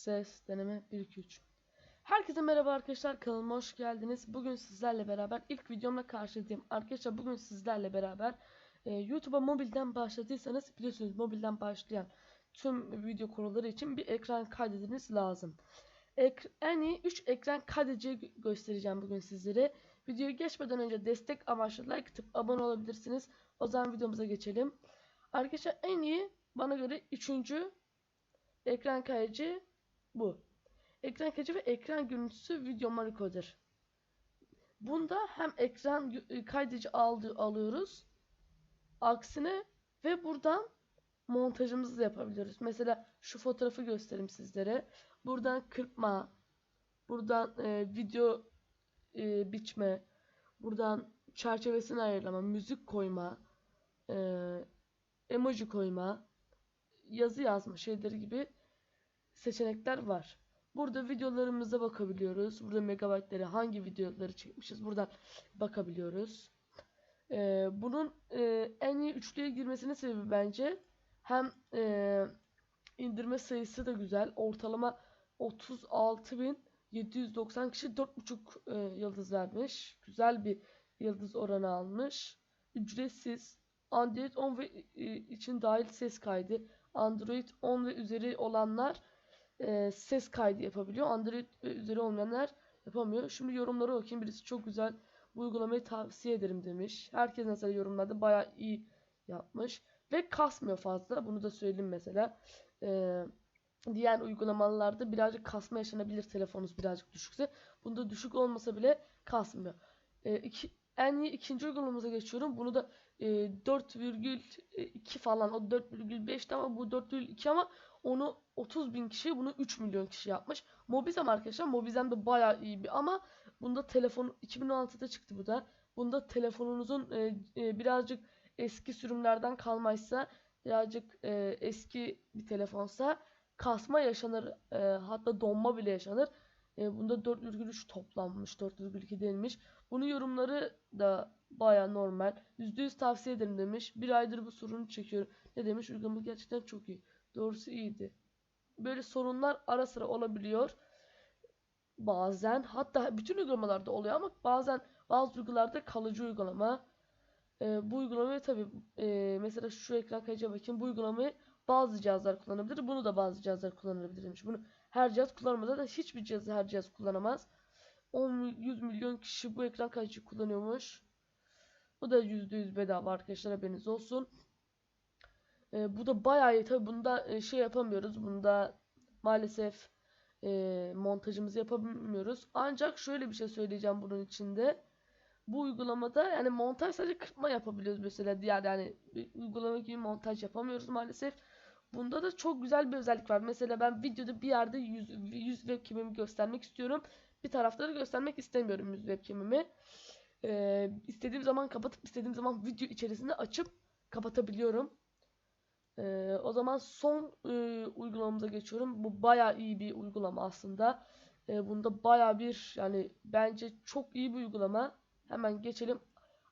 Ses deneme 1 2 3. Herkese merhaba arkadaşlar kanalıma hoş geldiniz. Bugün sizlerle beraber ilk videomla karşılayayım. Arkadaşlar bugün sizlerle beraber e, YouTube'a mobilden başladıysanız biliyorsunuz mobilden başlayan tüm video konuları için bir ekran kaydetmeniz lazım. Ek, en iyi 3 ekran kaydedici gö- göstereceğim bugün sizlere. Videoyu geçmeden önce destek amaçlı like atıp abone olabilirsiniz. O zaman videomuza geçelim. Arkadaşlar en iyi bana göre 3. ekran kaydedici bu. Ekran kaydedici ve ekran görüntüsü video recorder. Bunda hem ekran gö- kaydedici aldı, alıyoruz. Aksine ve buradan montajımızı da yapabiliyoruz. Mesela şu fotoğrafı göstereyim sizlere. Buradan kırpma, buradan e, video e, biçme, buradan çerçevesini ayarlama, müzik koyma, e, emoji koyma, yazı yazma şeyleri gibi seçenekler var. Burada videolarımıza bakabiliyoruz. Burada megabaytları hangi videoları çekmişiz buradan bakabiliyoruz. Ee, bunun e, en iyi üçlüye girmesinin sebebi bence hem e, indirme sayısı da güzel. Ortalama 36.790 kişi 4.5 e, yıldız vermiş. Güzel bir yıldız oranı almış. Ücretsiz. Android 10 ve e, için dahil ses kaydı. Android 10 ve üzeri olanlar e, ses kaydı yapabiliyor. Android üzeri olmayanlar yapamıyor. Şimdi yorumları okuyayım. Birisi çok güzel bu uygulamayı tavsiye ederim demiş. Herkes mesela yorumlarda bayağı iyi yapmış. Ve kasmıyor fazla. Bunu da söyleyeyim mesela. Ee, diğer uygulamalarda birazcık kasma yaşanabilir telefonunuz birazcık düşükse. Bunda düşük olmasa bile kasmıyor. Ee, iki, en iyi ikinci uygulamamıza geçiyorum. Bunu da e, 4,2 falan. O 4,5'ti ama bu 4,2 ama onu 30 bin kişi bunu 3 milyon kişi yapmış. Mobizem arkadaşlar. Mobizem de bayağı iyi bir ama bunda telefon 2016'da çıktı bu da. Bunda telefonunuzun e, e, birazcık eski sürümlerden kalmaysa birazcık e, eski bir telefonsa kasma yaşanır. E, hatta donma bile yaşanır. E, bunda 4,3 toplanmış. 4,2 denilmiş. Bunun yorumları da baya normal. %100 tavsiye ederim demiş. Bir aydır bu sorunu çekiyorum. Ne demiş? Uygulama gerçekten çok iyi. Doğrusu iyiydi. Böyle sorunlar ara sıra olabiliyor. Bazen hatta bütün uygulamalarda oluyor ama bazen bazı uygulamalarda kalıcı uygulama. Ee, bu uygulamayı tabi mesela şu ekran kayıcıya bakayım. Bu uygulamayı bazı cihazlar kullanabilir. Bunu da bazı cihazlar kullanabilir demiş. Bunu her cihaz kullanamaz. Zaten hiçbir cihazı her cihaz kullanamaz. 10 mil- 100 milyon kişi bu ekran kayıcıyı kullanıyormuş. Bu da %100 bedava arkadaşlar haberiniz olsun. Ee, bu da bayağı iyi. Tabi bunda e, şey yapamıyoruz. Bunda maalesef e, montajımızı yapamıyoruz. Ancak şöyle bir şey söyleyeceğim bunun içinde. Bu uygulamada yani montaj sadece kırpma yapabiliyoruz mesela. Diğer yani bir uygulama gibi montaj yapamıyoruz maalesef. Bunda da çok güzel bir özellik var. Mesela ben videoda bir yerde yüz, yüz webcam'imi göstermek istiyorum. Bir tarafta da göstermek istemiyorum yüz webcam'imi. Ee, istediğim zaman kapatıp istediğim zaman video içerisinde açıp kapatabiliyorum. Ee, o zaman son e, uygulamamıza geçiyorum. Bu baya iyi bir uygulama aslında. Ee, bunda baya bir yani bence çok iyi bir uygulama. Hemen geçelim.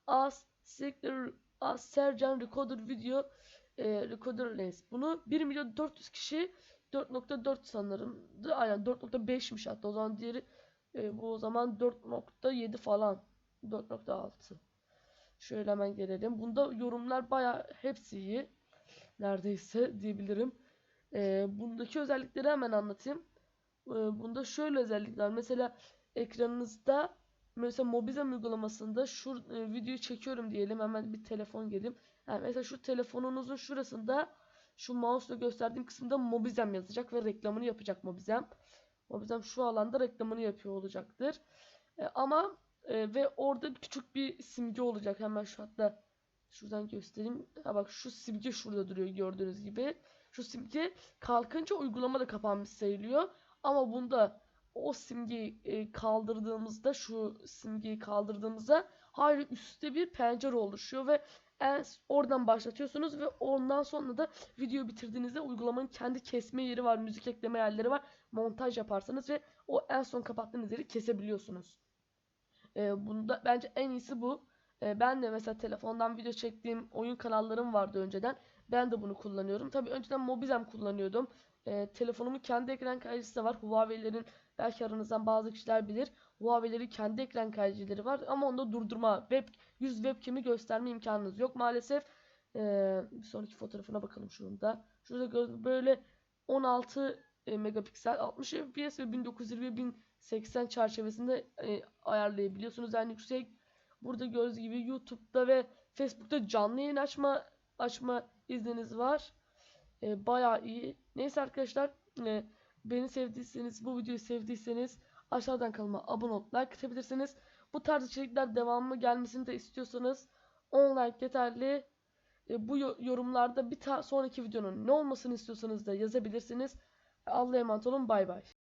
As Sigler As Sercan Recorder Video e, Recorder Lens. Bunu 1 milyon 400 kişi 4.4 sanırım. Aynen 4.5'miş hatta o zaman diğeri e, bu o zaman 4.7 falan. 4.6. Şöyle hemen gelelim. Bunda yorumlar baya hepsi iyi neredeyse diyebilirim. Ee, bundaki özellikleri hemen anlatayım. Ee, bunda şöyle özellikler. Mesela ekranınızda mesela Mobizem uygulamasında şu e, videoyu çekiyorum diyelim. Hemen bir telefon geleyim. Yani mesela şu telefonunuzun şurasında şu mouse'la gösterdiğim kısımda Mobizem yazacak ve reklamını yapacak Mobizem. Mobizem şu alanda reklamını yapıyor olacaktır. E, ama e, ve orada küçük bir simge olacak. Hemen şu hatta Şuradan göstereyim. Ha bak şu simge şurada duruyor gördüğünüz gibi. Şu simge kalkınca uygulama da kapanmış sayılıyor. Ama bunda o simgeyi e, kaldırdığımızda şu simgeyi kaldırdığımızda hayır üstte bir pencere oluşuyor ve oradan başlatıyorsunuz ve ondan sonra da video bitirdiğinizde uygulamanın kendi kesme yeri var, müzik ekleme yerleri var. Montaj yaparsanız ve o en son kapattığınız yeri kesebiliyorsunuz. E, bunda bence en iyisi bu. E, ben de mesela telefondan video çektiğim oyun kanallarım vardı önceden. Ben de bunu kullanıyorum. Tabii önceden Mobizem kullanıyordum. Telefonumun kendi ekran kaydırıcısı da var. Huawei'lerin belki aranızdan bazı kişiler bilir. Huawei'lerin kendi ekran kaydırıcıları var ama onda durdurma, web yüz webcam'i gösterme imkanınız yok maalesef. E, bir sonraki fotoğrafına bakalım. Şurada gördüğünüz böyle 16 e, megapiksel 60 fps ve 1920 1080 çerçevesinde e, ayarlayabiliyorsunuz en yüksek. Burada gördüğünüz gibi YouTube'da ve Facebook'ta canlı yayın açma açma izniniz var. E, bayağı iyi. Neyse arkadaşlar e, beni sevdiyseniz bu videoyu sevdiyseniz aşağıdan kanalıma abone olup like atabilirsiniz. Bu tarz içerikler devamlı gelmesini de istiyorsanız 10 like yeterli. E, bu yo- yorumlarda bir sonraki videonun ne olmasını istiyorsanız da yazabilirsiniz. Allah'a emanet olun. Bay bay.